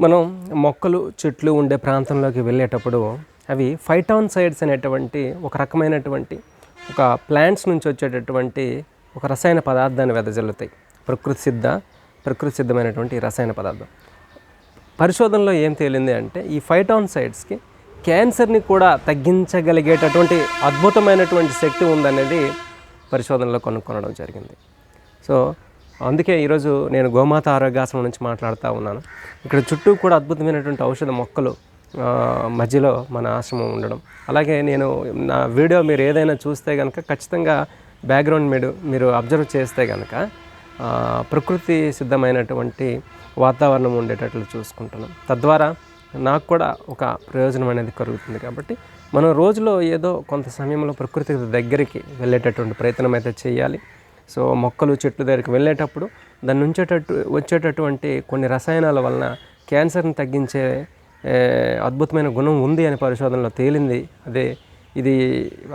మనం మొక్కలు చెట్లు ఉండే ప్రాంతంలోకి వెళ్ళేటప్పుడు అవి ఫైటాన్ సైడ్స్ అనేటువంటి ఒక రకమైనటువంటి ఒక ప్లాంట్స్ నుంచి వచ్చేటటువంటి ఒక రసాయన పదార్థాన్ని వెదజల్లుతాయి. ప్రకృతి సిద్ధ ప్రకృతి సిద్ధమైనటువంటి రసాయన పదార్థం. పరిశోధనలో ఏం తేలింది అంటే ఈ ఫైటాన్ సైడ్స్కి క్యాన్సర్ని కూడా తగ్గించగలిగేటటువంటి అద్భుతమైనటువంటి శక్తి ఉందనేది పరిశోధనలో కనుక్కొనడం జరిగింది. సో అందుకే ఈరోజు నేను గోమాత ఆరోగ్యాసనం నుంచి మాట్లాడుతూ ఉన్నాను. ఇక్కడ చుట్టూ కూడా అద్భుతమైనటువంటి ఔషధ మొక్కలు మధ్యలో మన ఆశ్రమం ఉండడం. అలాగే నేను నా వీడియో మీరు ఏదైనా చూస్తే కనుక ఖచ్చితంగా బ్యాక్గ్రౌండ్ మీరు మీరు అబ్జర్వ్ చేస్తే కనుక ప్రకృతి సిద్ధమైనటువంటి వాతావరణం ఉండేటట్లు చూసుకుంటున్నాం. తద్వారా నాకు కూడా ఒక ప్రయోజనం అనేది కలుగుతుంది కాబట్టి మనం రోజులో ఏదో కొంత సమయంలో ప్రకృతి దగ్గరికి వెళ్ళేటటువంటి ప్రయత్నం అయితే చేయాలి. సో మొక్కలు చెట్లు దగ్గరికి వెళ్ళేటప్పుడు దాని నుంచేటట్టు వచ్చేటటువంటి కొన్ని రసాయనాల వలన క్యాన్సర్ని తగ్గించే అద్భుతమైన గుణం ఉంది అని పరిశోధనలో తేలింది. అదే ఇది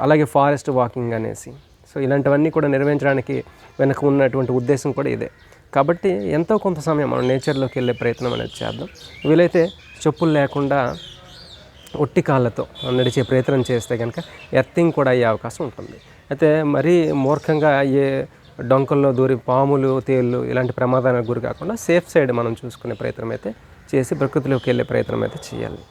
అలాగే ఫారెస్ట్ వాకింగ్ అనేసి. సో ఇలాంటివన్నీ కూడా నిర్వహించడానికి వెనక ఉన్నటువంటి ఉద్దేశం కూడా ఇదే. కాబట్టి ఎంతో కొంత సమయం మనం నేచర్లోకి వెళ్ళే ప్రయత్నం అనేది చేద్దాం. వీలైతే చెప్పులు లేకుండా ఒట్టి కాళ్ళతో నడిచే ప్రయత్నం చేస్తే కనుక ఎర్తింగ్ కూడా అయ్యే అవకాశం ఉంటుంది. అయితే మరీ మూర్ఖంగా ఏ డొంకల్లో దూరి పాములు తేళ్ళు ఇలాంటి ప్రమాదానికి గురి కాకుండా సేఫ్ సైడ్ మనం చూసుకునే ప్రయత్నం అయితే చేసి ప్రకృతిలోకి వెళ్ళే ప్రయత్నం అయితే చేయాలి.